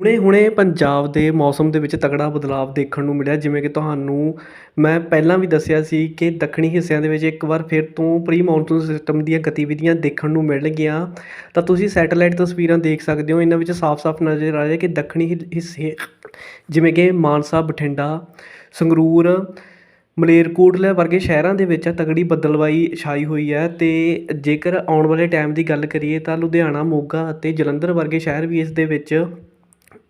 ਹੁਣੇ-ਹੁਣੇ ਪੰਜਾਬ ਦੇ ਮੌਸਮ ਦੇ ਵਿੱਚ ਤਗੜਾ ਬਦਲਾਵ ਦੇਖਣ ਨੂੰ ਮਿਲਿਆ, ਜਿਵੇਂ ਕਿ ਤੁਹਾਨੂੰ ਮੈਂ ਪਹਿਲਾਂ ਵੀ ਦੱਸਿਆ ਸੀ ਕਿ ਦੱਖਣੀ ਹਿੱਸਿਆਂ ਦੇ ਵਿੱਚ ਇੱਕ ਵਾਰ ਫਿਰ ਤੋਂ ਪ੍ਰੀ ਮੌਨਸੂਨ ਸਿਸਟਮ ਦੀਆਂ ਗਤੀਵਿਧੀਆਂ ਦੇਖਣ ਨੂੰ ਮਿਲਣਗੀਆਂ। ਤਾਂ ਤੁਸੀਂ ਸੈਟੇਲਾਈਟ ਤਸਵੀਰਾਂ ਦੇਖ ਸਕਦੇ ਹੋ। ਇਹਨਾਂ ਵਿੱਚ ਸਾਫ਼-ਸਾਫ਼ ਨਜ਼ਰ ਆ ਰਿਹਾ ਕਿ ਦੱਖਣੀ ਹਿ- ਹਿੱਸੇ ਜਿਵੇਂ ਕਿ ਮਾਨਸਾ, ਬਠਿੰਡਾ, ਸੰਗਰੂਰ, ਮਲੇਰਕੋਟਲਾ ਵਰਗੇ ਸ਼ਹਿਰਾਂ ਦੇ ਵਿੱਚ ਤਗੜੀ ਬੱਦਲਵਾਈ ਛਾਈ ਹੋਈ ਹੈ। ਤੇ ਜੇਕਰ ਆਉਣ ਵਾਲੇ ਟਾਈਮ ਦੀ ਗੱਲ ਕਰੀਏ ਤਾਂ ਲੁਧਿਆਣਾ, ਮੋਗਾ ਅਤੇ ਜਲੰਧਰ ਵਰਗੇ ਸ਼ਹਿਰ ਵੀ ਇਸ ਦੇ ਵਿੱਚ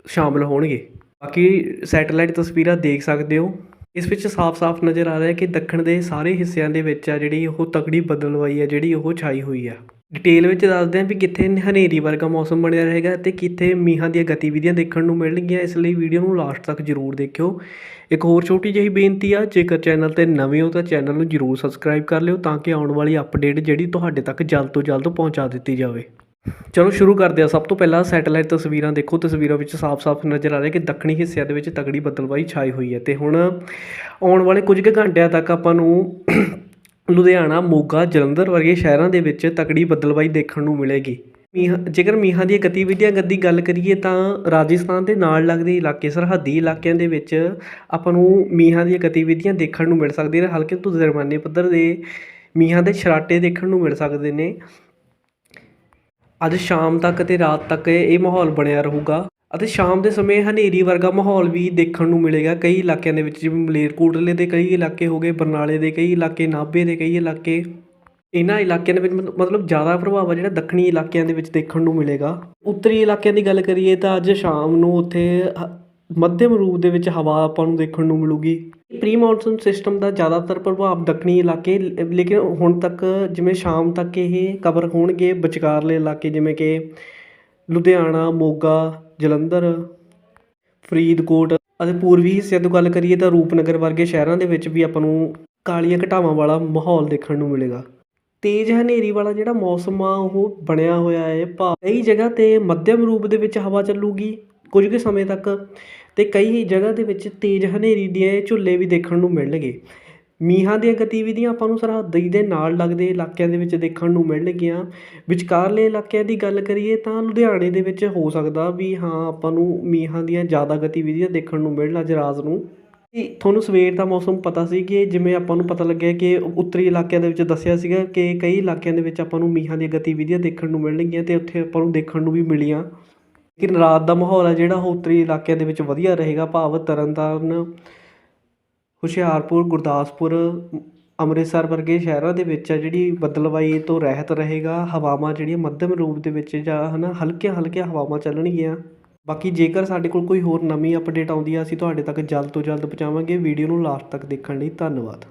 ਸ਼ਾਮਲ ਹੋਣਗੇ। ਬਾਕੀ ਸੈਟੇਲਾਈਟ ਤਸਵੀਰਾਂ ਦੇਖ ਸਕਦੇ ਹੋ। ਇਸ ਵਿੱਚ ਸਾਫ਼-ਸਾਫ਼ ਨਜ਼ਰ ਆ ਰਿਹਾ ਕਿ ਦੱਖਣ ਦੇ ਸਾਰੇ ਹਿੱਸਿਆਂ ਦੇ ਵਿੱਚ ਆ ਜਿਹੜੀ ਉਹ ਤਕੜੀ ਬੱਦਲਵਾਈ ਹੈ ਜਿਹੜੀ ਉਹ ਛਾਈ ਹੋਈ ਆ। ਡਿਟੇਲ ਵਿੱਚ ਦੱਸਦੇ ਹਾਂ ਵੀ ਕਿੱਥੇ ਹਨੇਰੀ ਵਰਗਾ ਮੌਸਮ ਬਣਿਆ ਰਹੇਗਾ ਤੇ ਕਿੱਥੇ ਮੀਂਹਾਂ ਦੀਆਂ ਗਤੀਵਿਧੀਆਂ ਦੇਖਣ ਨੂੰ ਮਿਲਣਗੀਆਂ। ਇਸ ਲਈ ਵੀਡੀਓ ਨੂੰ ਲਾਸਟ ਤੱਕ ਜ਼ਰੂਰ ਦੇਖਿਓ। ਇੱਕ ਹੋਰ ਛੋਟੀ ਜਿਹੀ ਬੇਨਤੀ ਆ, ਜੇਕਰ ਚੈਨਲ ਤੇ ਨਵੇਂ ਹੋ ਤਾਂ ਚੈਨਲ ਨੂੰ ਜ਼ਰੂਰ ਸਬਸਕ੍ਰਾਈਬ ਕਰ ਲਿਓ ਤਾਂ ਕਿ ਆਉਣ ਵਾਲੀ ਅਪਡੇਟ ਜਿਹੜੀ ਤੁਹਾਡੇ ਤੱਕ ਜਲਦ ਤੋਂ ਜਲਦ ਪਹੁੰਚਾ ਦਿੱਤੀ ਜਾਵੇ। ਚਲੋ ਸ਼ੁਰੂ ਕਰਦੇ ਹਾਂ। ਸਭ ਤੋਂ ਪਹਿਲਾਂ ਸੈਟੇਲਾਈਟ ਤਸਵੀਰਾਂ ਦੇਖੋ। ਤਸਵੀਰਾਂ ਵਿੱਚ ਸਾਫ਼-ਸਾਫ਼ ਨਜ਼ਰ ਆ ਰਿਹਾ ਕਿ ਦੱਖਣੀ ਹਿੱਸਿਆਂ ਦੇ ਵਿੱਚ ਤਕੜੀ ਬੱਦਲਬਾਈ ਛਾਈ ਹੋਈ ਹੈ ਤੇ ਹੁਣ ਆਉਣ ਵਾਲੇ ਕੁਝ ਕੁ ਘੰਟਿਆਂ ਤੱਕ ਆਪਾਂ ਨੂੰ ਲੁਧਿਆਣਾ, ਮੋਗਾ, ਜਲੰਧਰ ਵਰਗੇ ਸ਼ਹਿਰਾਂ ਦੇ ਵਿੱਚ ਤਕੜੀ ਬੱਦਲਬਾਈ ਦੇਖਣ ਨੂੰ ਮਿਲੇਗੀ। ਮੀਂਹ, ਜੇਕਰ ਮੀਂਹਾਂ ਦੀਆਂ ਗਤੀਵਿਧੀਆਂ ਦੀ ਗੱਲ ਕਰੀਏ ਤਾਂ ਰਾਜਸਥਾਨ ਦੇ ਨਾਲ ਲੱਗਦੇ ਇਲਾਕੇ, ਸਰਹੱਦੀ ਇਲਾਕਿਆਂ ਦੇ ਵਿੱਚ ਆਪਾਂ ਨੂੰ ਮੀਂਹਾਂ ਦੀਆਂ ਗਤੀਵਿਧੀਆਂ ਦੇਖਣ ਨੂੰ ਮਿਲ ਸਕਦੀਆਂ ਨੇ। ਹਲਕੇ ਤੋਂ ਦਰਮਿਆਨੇ ਪੱਧਰ ਦੇ ਮੀਂਹਾਂ ਦੇ ਛਰਾਟੇ ਦੇਖਣ ਨੂੰ ਮਿਲ ਸਕਦੇ ਨੇ। ਅੱਜ ਸ਼ਾਮ ਤੱਕ ਅਤੇ ਰਾਤ ਤੱਕ ਇਹ ਮਾਹੌਲ ਬਣਿਆ ਰਹੇਗਾ ਅਤੇ ਸ਼ਾਮ ਦੇ ਸਮੇਂ ਹਨੇਰੀ ਵਰਗਾ ਮਾਹੌਲ ਵੀ ਦੇਖਣ ਨੂੰ ਮਿਲੇਗਾ। ਕਈ ਇਲਾਕਿਆਂ ਦੇ ਵਿੱਚ ਜਿਵੇਂ ਮਲੇਰਕੋਟਲੇ ਦੇ ਕਈ ਇਲਾਕੇ ਹੋ ਗਏ, ਬਰਨਾਲੇ ਦੇ ਕਈ ਇਲਾਕੇ, ਨਾਭੇ ਦੇ ਕਈ ਇਲਾਕੇ, ਇਹਨਾਂ ਇਲਾਕਿਆਂ ਦੇ ਵਿੱਚ ਮਤ- ਮਤਲਬ ਜ਼ਿਆਦਾ ਪ੍ਰਭਾਵ ਆ ਜਿਹੜਾ ਦੱਖਣੀ ਇਲਾਕਿਆਂ ਦੇ ਵਿੱਚ ਦੇਖਣ ਨੂੰ ਮਿਲੇਗਾ। ਉੱਤਰੀ ਇਲਾਕਿਆਂ ਦੀ ਗੱਲ ਕਰੀਏ ਤਾਂ ਅੱਜ ਸ਼ਾਮ ਨੂੰ ਉੱਥੇ ਹ- ਮੱਧਮ ਰੂਪ ਦੇ ਵਿੱਚ ਹਵਾ ਆਪਾਂ ਨੂੰ ਦੇਖਣ ਨੂੰ ਮਿਲੂਗੀ। ਪ੍ਰੀ ਮੌਨਸੂਨ ਸਿਸਟਮ ਦਾ ਜ਼ਿਆਦਾਤਰ ਪ੍ਰਭਾਵ ਦੱਖਣੀ ਇਲਾਕੇ, ਲੇਕਿਨ ਹੁਣ ਤੱਕ ਜਿਵੇਂ ਸ਼ਾਮ ਤੱਕ ਇਹ ਕਵਰ ਹੋਣਗੇ ਵਿਚਕਾਰਲੇ ਇਲਾਕੇ, ਜਿਵੇਂ ਕਿ ਲੁਧਿਆਣਾ, ਮੋਗਾ, ਜਲੰਧਰ, ਫਰੀਦਕੋਟ ਅਤੇ ਪੂਰਬੀ ਹਿੱਸਿਆਂ ਤੋਂ ਗੱਲ ਕਰੀਏ ਤਾਂ ਰੂਪਨਗਰ ਵਰਗੇ ਸ਼ਹਿਰਾਂ ਦੇ ਵਿੱਚ ਵੀ ਆਪਾਂ ਨੂੰ ਕਾਲੀਆਂ ਘਟਾਵਾਂ ਵਾਲਾ ਮਾਹੌਲ ਦੇਖਣ ਨੂੰ ਮਿਲੇਗਾ। ਤੇਜ਼ ਹਨੇਰੀ ਵਾਲਾ ਜਿਹੜਾ ਮੌਸਮ ਆ, ਉਹ ਬਣਿਆ ਹੋਇਆ ਹੈ। ਭਾ ਕਈ ਜਗ੍ਹਾ ਤੇ ਮੱਧਮ ਰੂਪ ਦੇ ਵਿੱਚ ਹਵਾ ਚੱਲੂਗੀ। ਕੁਝ ਕੁ ਸਮੇਂ ਤੱਕ ਅਤੇ ਕਈ ਜਗ੍ਹਾ ਦੇ ਵਿੱਚ ਤੇਜ਼ ਹਨੇਰੀ ਦੀਆਂ ਝੁੱਲੇ ਵੀ ਦੇਖਣ ਨੂੰ ਮਿਲਣਗੇ। ਮੀਂਹਾਂ ਦੀਆਂ ਗਤੀਵਿਧੀਆਂ ਆਪਾਂ ਨੂੰ ਸਰਹੱਦੀ ਦੇ ਨਾਲ ਲੱਗਦੇ ਇਲਾਕਿਆਂ ਦੇ ਵਿੱਚ ਦੇਖਣ ਨੂੰ ਮਿਲਣਗੀਆਂ। ਵਿਚਕਾਰਲੇ ਇਲਾਕਿਆਂ ਦੀ ਗੱਲ ਕਰੀਏ ਤਾਂ ਲੁਧਿਆਣੇ ਦੇ ਵਿੱਚ ਹੋ ਸਕਦਾ ਵੀ ਹਾਂ, ਆਪਾਂ ਨੂੰ ਮੀਂਹਾਂ ਦੀਆਂ ਜ਼ਿਆਦਾ ਗਤੀਵਿਧੀਆਂ ਦੇਖਣ ਨੂੰ ਮਿਲਣ ਅੱਜ ਰਾਤ ਨੂੰ। ਤੁਹਾਨੂੰ ਸਵੇਰ ਦਾ ਮੌਸਮ ਪਤਾ ਸੀ ਕਿ ਜਿਵੇਂ ਆਪਾਂ ਨੂੰ ਪਤਾ ਲੱਗਿਆ ਕਿ ਉੱਤਰੀ ਇਲਾਕਿਆਂ ਦੇ ਵਿੱਚ ਦੱਸਿਆ ਸੀਗਾ ਕਿ ਕਈ ਇਲਾਕਿਆਂ ਦੇ ਵਿੱਚ ਆਪਾਂ ਨੂੰ ਮੀਂਹਾਂ ਦੀਆਂ ਗਤੀਵਿਧੀਆਂ ਦੇਖਣ ਨੂੰ ਮਿਲਣਗੀਆਂ ਅਤੇ ਉੱਥੇ ਆਪਾਂ ਨੂੰ ਦੇਖਣ ਨੂੰ ਵੀ ਮਿਲੀਆਂ। ਲੇਕਿਨ ਰਾਤ ਦਾ ਮਾਹੌਲ ਹੈ ਜਿਹੜਾ ਉਹ ਉੱਤਰੀ ਇਲਾਕਿਆਂ ਦੇ ਵਿੱਚ ਵਧੀਆ ਰਹੇਗਾ। ਭਾਵ ਤਰਨਤਾਰਨ, ਹੁਸ਼ਿਆਰਪੁਰ, ਗੁਰਦਾਸਪੁਰ, ਅੰਮ੍ਰਿਤਸਰ ਵਰਗੇ ਸ਼ਹਿਰਾਂ ਦੇ ਵਿੱਚ ਆ ਜਿਹੜੀ ਬੱਦਲਵਾਈ ਤੋਂ ਰਹਿਤ ਰਹੇਗਾ। ਹਵਾਵਾਂ ਜਿਹੜੀਆਂ ਮੱਧਮ ਰੂਪ ਦੇ ਵਿੱਚ ਜਾਂ ਹੈ ਨਾ ਹਲਕੀਆਂ ਹਲਕੀਆਂ ਹਵਾਵਾਂ ਚੱਲਣਗੀਆਂ। ਬਾਕੀ ਜੇਕਰ ਸਾਡੇ ਕੋਲ ਕੋਈ ਹੋਰ ਨਵੀਂ ਅਪਡੇਟ ਆਉਂਦੀ ਆ ਅਸੀਂ ਤੁਹਾਡੇ ਤੱਕ ਜਲਦ ਤੋਂ ਜਲਦ ਪਹੁੰਚਾਵਾਂਗੇ। ਵੀਡੀਓ ਨੂੰ ਲਾਸਟ ਤੱਕ ਦੇਖਣ ਲਈ ਧੰਨਵਾਦ।